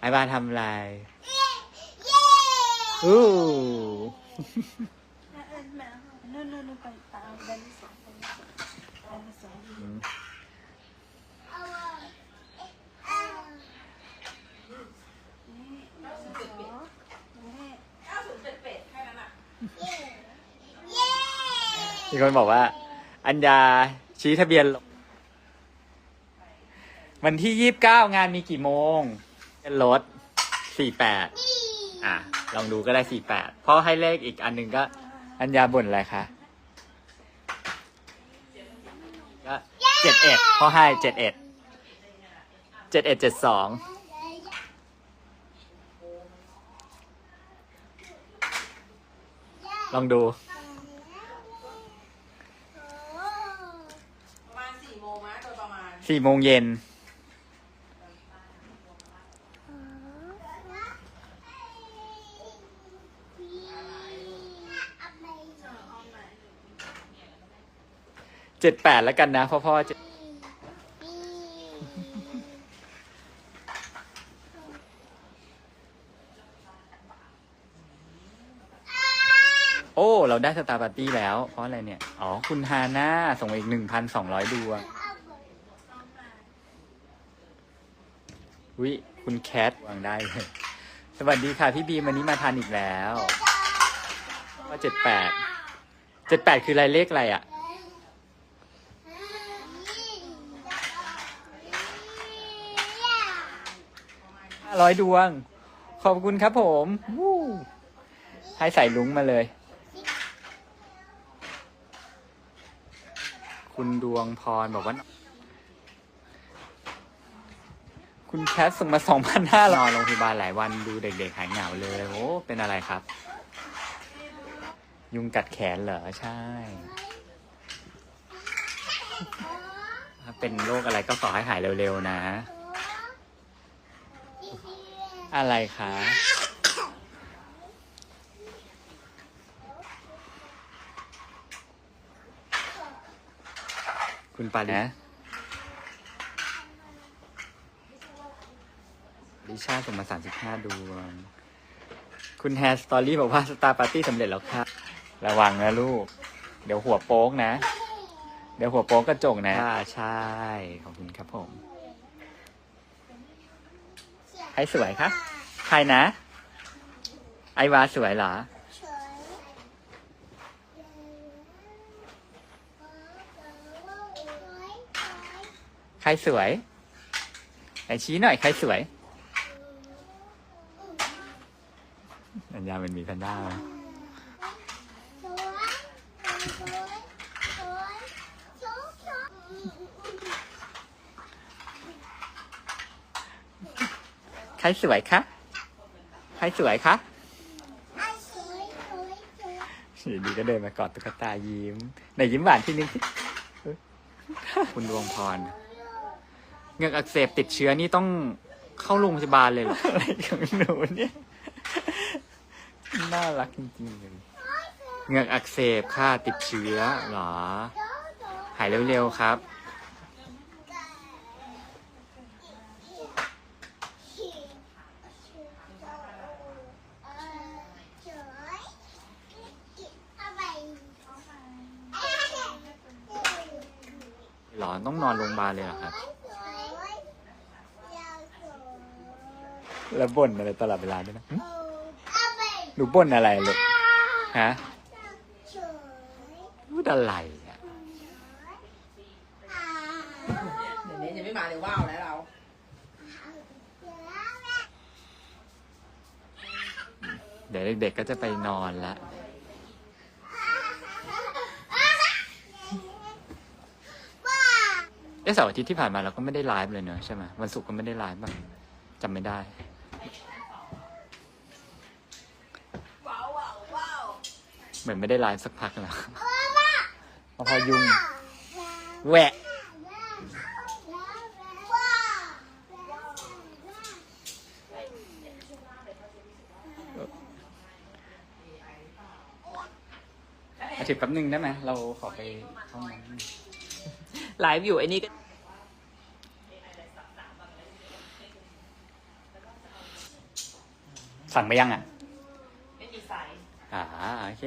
ไอ้บ้านทำอะไรอู้นู่นนู่นนู่นไปตามแดนสองแดนสองอืมนี่แดนสองนี่มีคนบอกว่า อัญญาชี้ทะเบียนลงวันที่ยี่สิบเก้างานมีกี่โมง เป็นรถสี่แปดอะ ลองดูก็ได้สี่แปดพ่อให้เลขอีกอันหนึ่งก็ อัญญาบ่นอะไรคะก็เจ็ดเอ็ดพ่อให้เจ็ดเอ็ดเจ็ดเอ็ดเจ็ดสองลองดูประมาณสี่โมงนะโดยประมาณสี่โมงเย็น เจ็ดแปดแล้วกันนะพ่อพ่อจะโอ้ เราได้สตาร์ปาร์ตี้แล้ว เพราะอะไรเนี่ย อ๋อ คุณฮาน่าส่งอีกหนึ่งพันสองร้อยดวงวิคุณแคทวางได้เลย สวัสดีค่ะพี่บีมวันนี้มาทานอีกแล้วว่าเจ็ดแปดเจ็ดแปดคืออะไรเลขอะไรอะ ร้อยดวง ขอบคุณครับผมวู้ให้ใส่ลุงมาเลย คุณดวงพรบอกว่า คุณแคทส่งมาสองพันห้านอนโรงพยาบาลหลายวันดูเด็กๆหายเหงาเลยโอ้เป็นอะไรครับ ยุงกัดแขนเหรอ ใช่ถ้าเป็นโรคอะไรก็ขอให้หายเร็วๆนะ อะไรคะคุณปานะลิชาส่งมาสามสิบห้าดวง คุณแฮร์สตอรี่บอกว่าสตาร์ปาร์ตี้สำเร็จแล้วค่ะ ระวังนะลูก เดี๋ยวหัวโป๊กนะ เดี๋ยวหัวโป๊กกระจกนะ อ่า ใช่ ขอบคุณครับผมใค รสวยคะใครนะ ไอวาสวยเหรอ ใครสวยไหนชี้หน่อยใครสวย อัญญาเป็นมีแพนด้าไหม ใครสวยคะ ใครสวยคะอยู่ดีก็เดินมากอดตุ๊กตายิ้มไหนยิ้มหวานที่นึงคุณดวงพรเหงือกอักเสบติดเชื้อนี่ต้องเข้าโรงพยาบาลเลยเหรออะไรของหนูเนี่ยน่ารักจริงๆเลยเหงือกอักเสบค่ะติดเชื้อเหรอ หายเร็วๆครับ หรอต้องนอนโรงพยาบาลเลยเหรอครับ แล้วบ่นอะไรตลอดเวลาด้วยนะหึหนูบ่นอะไรลูกฮะพูดอะไรอะเดี๋ยวนี้จะไม่มาเลยว่าวแล้วเรา เดี๋ยวเด็กๆก็จะไปนอนละเอะเสาร์อาทิตย์ที่ผ่านมาเราก็ไม่ได้ไลฟ์เลยเนอะใช่ไหมวันศุกร์ก็ไม่ได้ไลฟ์บ้างจำไม่ได้ว้าวว้าวว้าวเหมือนไม่ได้ไลฟ์สักพักแล้วเพราะพอยุ่งแหวะอาทิตย์แป๊บนึงได้ไหมเราขอไปห้องน้ำไลฟ์อยู่ไอ้นี่ก็ สั่งไปยังอะ ไม่มีไซส์อ่าโอเค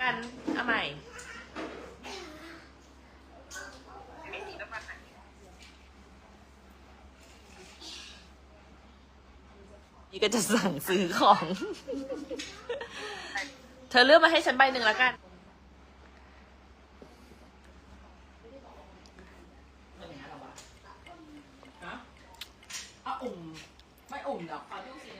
อันเอาใหม่ นี่ก็จะสั่งซื้อของ เธอเลือกมาให้ฉันใบหนึ่งแล้วกัน ฮะเอาอุ่ม ไม่อุ่มหรอกขอดูสิ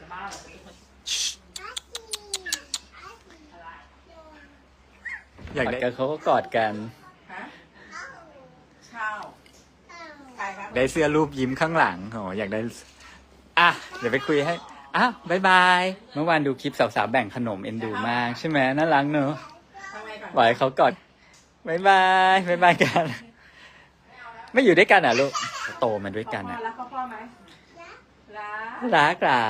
จะบ้าเหรอ อยากได้กันเขาก็กอดกัน ฮะเช่าใครครับได้เสื้อรูปยิ้มข้างหลังโหอยากได้ อะ เดี๋ยวไปคุยให้อะบายบาย เมื่อวานดูคลิปสาวๆแบ่งขนมเอ็นดูมาก ใช่ไหมน่ารักเนอะทำไงก่อนปล่อยเขากอดบายบายบายบายกัน ไม่อยู่ด้วยกันอะลูกเขาโตมาด้วยกันพ่ออะรักพ่อพ่อไหมรัก รักหรอ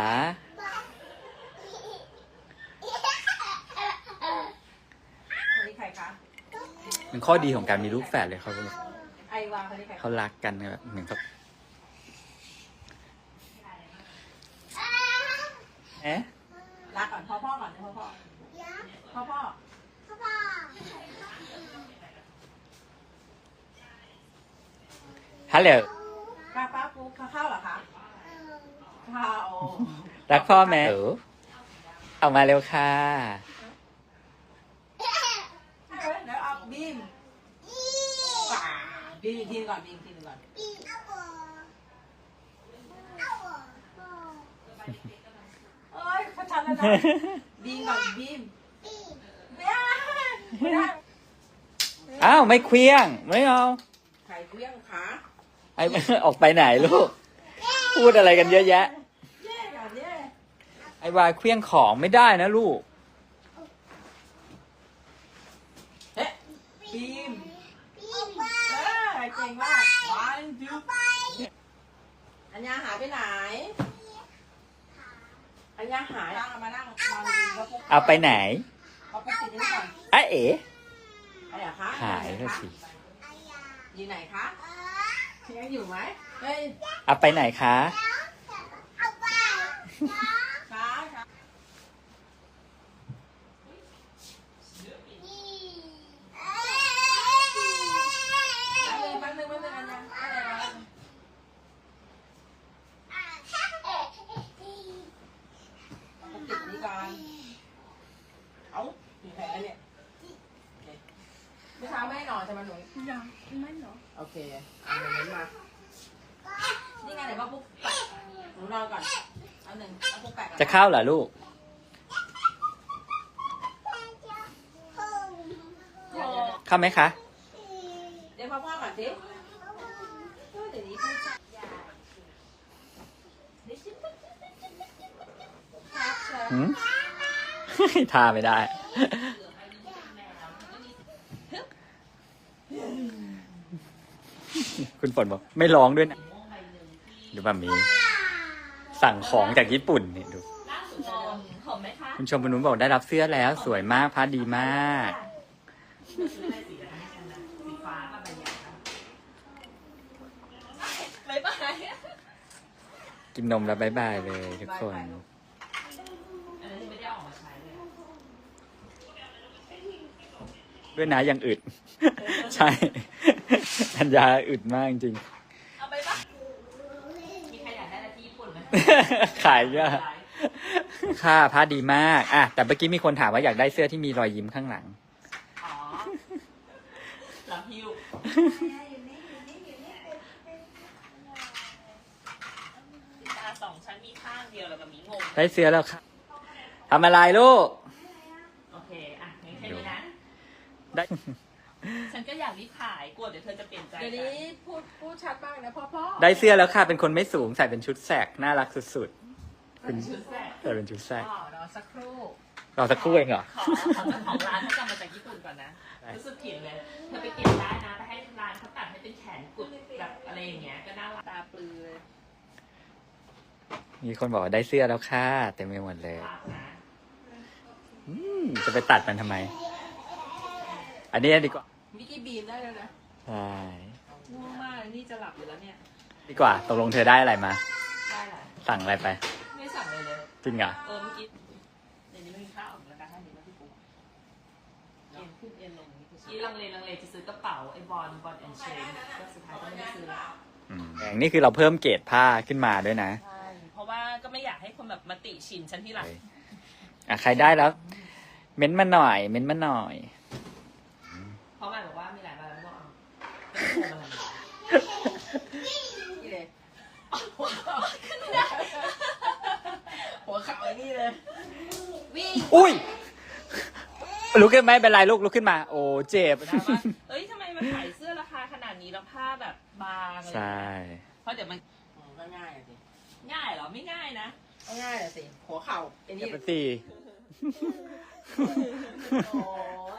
คนนี้ใครคะ มันข้อดีของการมีลูกแฝดเลยเขาไอวาคนนี้ใครเขารักกันแบบเหมือนกับเอ๊ะรักก่อนพ่อพ่อก่อนนะพ่อพ่อพ่อพ่อฮัลโหลป้าป้าปูข้าวเหรอคะข้าวรักพ่อไหมเออออกมาเร็วค่ะ เดี๋ยวเอาบีมป่าบีมทีนก่อนบีมทีนก่อนเอ้ยเขาชันแล้วนะบีมก่อนบีมไม่ได้ไม่ได้อ้าวไม่เคลี้ยง ไม่เอาไข่เครื่องขาไอ้ ออกไปไหนลูก พูดอะไรกันเยอะแยะ เย่ก่อนเย่ไอ้วายเคลี้ยงของไม่ได้นะลูกเฮ้บีมเออเก่ งมาก one two อัญญาหายไปไหน อัญญาหายนั่งมานั่งนอนดีแล้วปุ๊บเอาไปไหนเอาปุ๊บติดนี่ก่อนอะเอ๋อะไรอะคะหายแล้วสิอยู่ไหนคะยังอยู่ไหมเฮ้ยเอาไปไหนคะช้าช้าแป๊บนึงแป๊บนึงแป๊บนึงอัญญาอะไรวะปุ๊บติดนี่ก่อนเอ้ามีใครแล้วเนี่ยโอเคเมื่อเช้าไม่ให้นอนใช่ไหมหนู ยังไม่ เหรอโอเคเอาเงินมานี่ไงเดี๋ยวป้าปุ๊กแปะหนูนอนก่อนเอาหนึ่งป้าปุ๊กแปะก่อนจะเข้าเหรอลูกเดี๋ยวเดี๋ยวเข้าไหมคะ เดี๋ยวพ่อพ่อก่อนสิเออเดี๋ยวนี้พูดชัดครับเชิญหืม ทาไม่ได้ คุณฝนบอกไม่ร้องด้วยนะดูแบบนี้ สั่งของจากญี่ปุ่นนี่ดู ล่าสุดเจอหอมไหมคะคุณชมพนุนบอกได้รับเสื้อแล้ว สวยมากพัดดีมากซื้ออะไรสีอะไรกันนะสีฟ้ากับใบใหญ่ค่ะบ๊ายบายกินนมแล้วบายบายเลยทุกคน อันนั้นที่ไม่ได้เอาออกมาใช้เลยด้วยนะยังอึด ใช่ อัญญาอึดมากจริงเอาไปปะมีใครอยากได้อะไรที่ญี่ปุ่นไหมขายเยอะค่าผ้าดีมากอะแต่เมื่อกี้มีคนถามว่าอยากได้เสื้อที่มีรอยยิ้มข้างหลัง อ๋อหลังฮิวตาสองชั้นมีข้างเดียวแล้วก็มีงง ได้เสื้อแล้วค่ะทำอะไรลูก โอเค อะงั้นแค่นี้นะ ได้ ฉันก็อยากรีบขายกลัวเดี๋ยวเธอจะเปลี่ยนใจเดี๋ยวนี้พูดพูดชัดมากนะพ่อพ่อได้เสื้อแล้วค่ะ เป็นคนไม่สูงใส่เป็นชุดแสกน่ารักสุดๆเป็นชุดแสกใส่เป็นชุดแสกอ๋อรอสักครู่รอสักครู่เองเหรอ ขอขอเจ้าของร้านเขากลับมาจากญี่ปุ่นก่อนนะได้รู้สึกผิดเลย เธอไปเก็บได้นะ ไปให้ร้านเขาตัดให้เป็นแขนกุดแบบอะไรอย่างเงี้ย ก็น่ารักตาปลือเลยมีคนบอกว่าได้เสื้อแล้วค่ะเต็มไปหมดเลยมากนะจะไปตัดมันทำไม อันนี้ดีกว่า มิกกี้บีมได้แล้วนะใช่ง่วงมากนี่จะหลับอยู่แล้วเนี่ย ดีกว่าตกลงเธอได้อะไรมา ได้แหละสั่งอะไรไป ไม่สั่งเลยเลย จริงเหรอเออเมื่อกี้เดี๋ยวนี้ไม่มีข้าวออกแล้วกันท่านนี้นะพี่ปุ๊กเอ็นขึ้นเอ็นลงนี่คือที่ลังเลลังเลจะซื้อกระเป๋าไอ้บอลบอลแอนเชนก็สุดท้ายก็ไม่ได้ซื้ออืมแดงนี่คือเราเพิ่มเกรดผ้าขึ้นมาด้วยนะ ใช่ เพราะว่าก็ไม่อยากให้คนแบบมาติชินฉันที่หลัง อะใครได้แล้ว เม้นต์มาหน่อย เม้นต์มาหน่อย เพราะหมายบอกว่ามีหลายใบไม่ต้องเอาไม่ต้องโทรมาทำไม นี่เลยหัวเข่าหัวเข่าไอ้ นี่เลย วิ่งอุ้ยลุกขึ้นไหมเป็นไรลูกลุกขึ้นมา โอ้เจ็บ ถามว่าเอ้ยทำไมมันขายเสื้อราคาขนาดนี้แล้วผ้าแบบบางอะไรใช่ เพราะเดี๋ยวมันอืมก็ง่ายอะสิง่ายเหรอไม่ง่ายนะ ก็ง่ายอะสิหัวเข่าไอ้นี่เจ็บไปสี่โอ้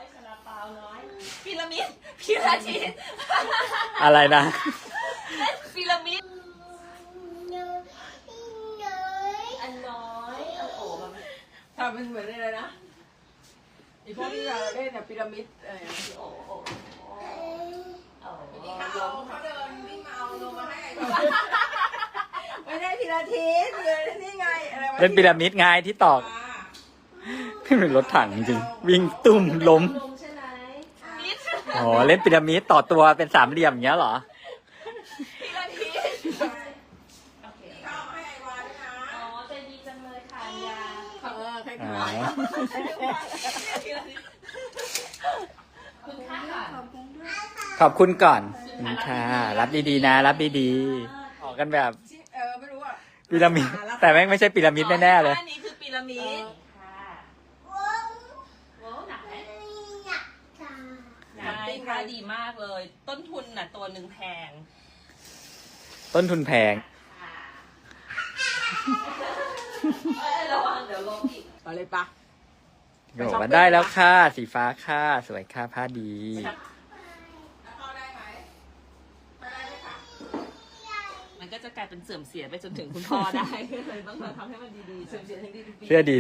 ยซาลาเปาน้อยพีระมิดพีระมิดอะไรนะ พีระมิดอันน้อยเอาโอ้มัน ทำเป็นเหมือนอะไรนะไอพวกที่เราเล่นอะพีระมิดเออโอ้โอ้โอ้โอ้เขาเขาเดินวิ่งมาเอาลงมาให้ไอ้ไม่ได้พีระทิศเลยนี่ไงอะไรวะเล่นพีระมิดไงที่ตอกพี่เป็นรถถังจริง วิ่งตุ้มล้ม ลงใช่ไหม อ๋อ เล่นพีระมิดต่อตัวเป็นสามเหลี่ยมอย่างเงี้ยเหรอ พีระมิดโอเค เข้าให้ไอ้วาด้วยนะ อ๋อใจดีจังเลยค่ะยา เออใครอ๋ขายอคุณค่าก่อนขอบคุณด้วยขอบคุณก่อนขอบคุณค่ะ รับดีๆนะ รับดีๆออกกันแบบเออไม่รู้อะพีระมิดแต่แม่งไม่ใช่พีระมิดแน่ๆเลย อันนี้คือพีระมิดค่ะโว้หนักไหมใช่ค่าดีมากเลย ต้นทุนน่ะตัวหนึ่งแพงต้นทุนแพงเอ้ย ระวังเดี๋ยวลงอีกเอาเลยปะก็บอกว่าได้แล้วค่ะ สีฟ้าค่ะ สวยค่ะผ้าดีเข้าได้ไหมไม่ได้ไหมคะมันก็จะกลายเป็นเสื่อมเสียไปจนถึงคุณพ่อได้ก็เลยต้องมาทำให้มันดีๆ เสียงเสียงดีๆเสื้อดี